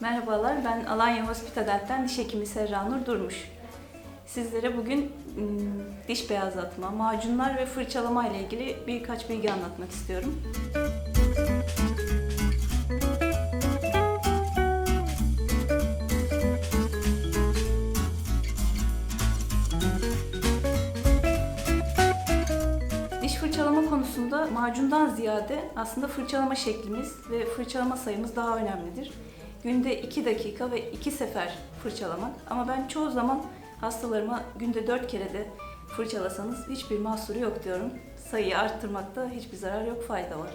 Merhabalar, ben Alanya Hospitalent'ten diş hekimi Serra Nur Durmuş. Sizlere bugün diş beyazlatma, macunlar ve fırçalama ile ilgili birkaç bilgi anlatmak istiyorum. Diş fırçalama konusunda macundan ziyade aslında fırçalama şeklimiz ve fırçalama sayımız daha önemlidir. Günde 2 dakika ve 2 sefer fırçalamak ama ben çoğu zaman hastalarıma günde 4 kere de fırçalasanız hiçbir mahsuru yok diyorum. Sayıyı arttırmakta hiçbir zarar yok, fayda var.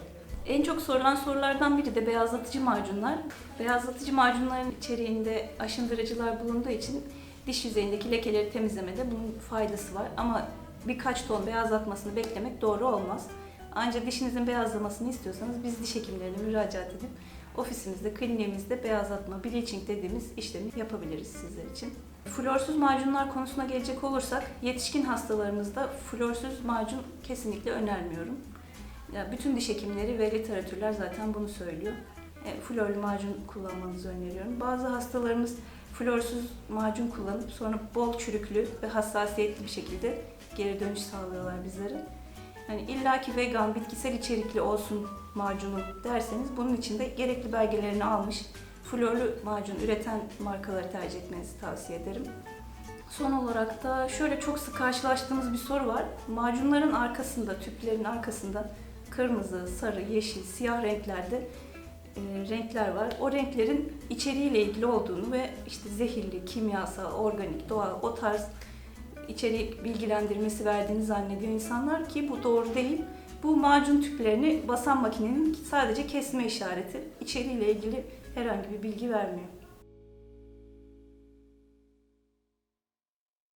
En çok sorulan sorulardan biri de beyazlatıcı macunlar. Beyazlatıcı macunların içeriğinde aşındırıcılar bulunduğu için diş yüzeyindeki lekeleri temizlemede bunun faydası var. Ama birkaç ton beyazlatmasını beklemek doğru olmaz. Ancak dişinizin beyazlamasını istiyorsanız biz diş hekimlerine müracaat edip ofisimizde, kliniğimizde beyazlatma, bleaching dediğimiz işlemi yapabiliriz sizler için. Florsuz macunlar konusuna gelecek olursak yetişkin hastalarımızda florsuz macun kesinlikle önermiyorum. Ya bütün diş hekimleri ve literatürler zaten bunu söylüyor. E, florlu macun kullanmanızı öneriyorum. Bazı hastalarımız florsuz macun kullanıp sonra bol çürüklü ve hassasiyetli bir şekilde geri dönüş sağlıyorlar bizlere. Hani illaki vegan, bitkisel içerikli olsun macunu derseniz bunun için de gerekli belgelerini almış florlu macun üreten markaları tercih etmenizi tavsiye ederim. Son olarak da şöyle çok sık karşılaştığımız bir soru var. Macunların arkasında, tüplerin arkasında kırmızı, sarı, yeşil, siyah renklerde e, renkler var. O renklerin içeriğiyle ilgili olduğunu ve işte zehirli, kimyasal, organik, doğal o tarz içerik bilgilendirmesi verdiğini zannediyor insanlar ki bu doğru değil. Bu macun tüplerini basan makinenin sadece kesme işareti. İçeriğiyle ilgili herhangi bir bilgi vermiyor.